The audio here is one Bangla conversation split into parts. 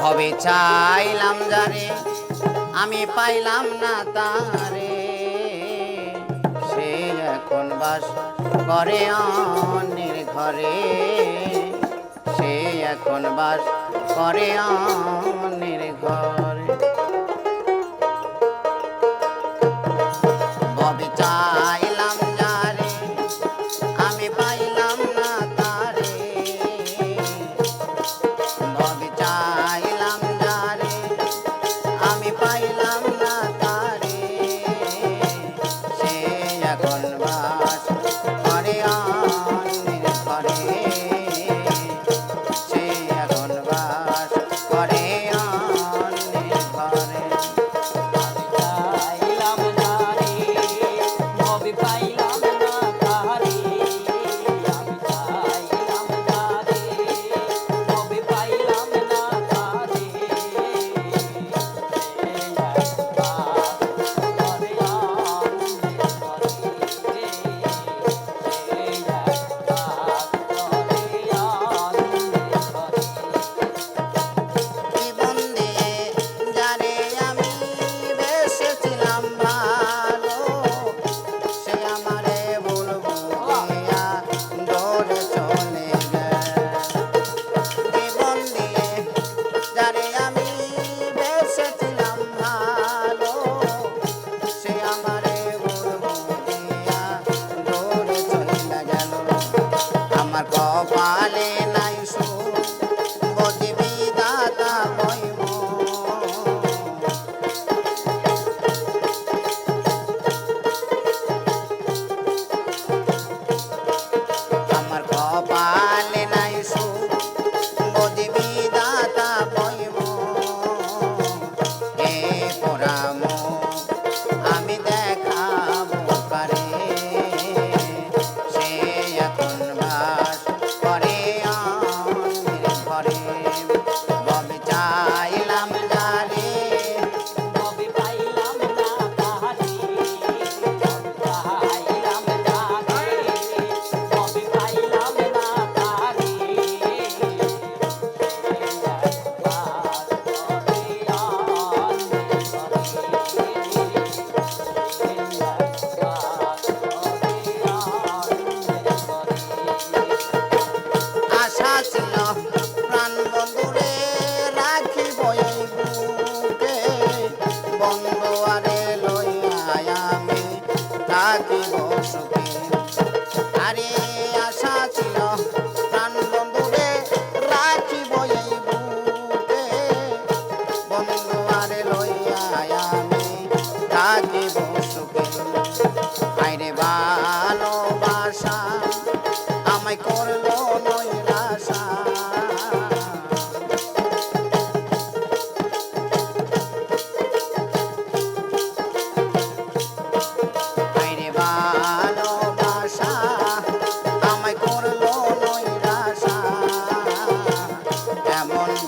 ভবে চাইলাম যারে, আমি পাইলাম না তারে। সে এখন বাস করে অন্যের ঘরে, সে এখন বাস করে অন্যের ঘরে।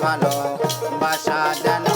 ভালো বাসা যেন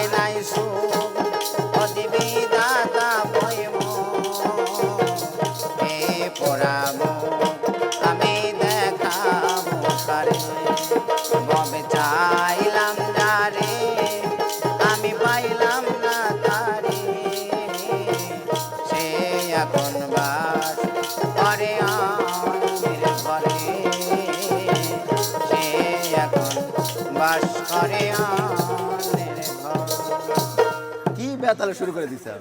বাস করে কি বেতালে শুরু করে দিছে?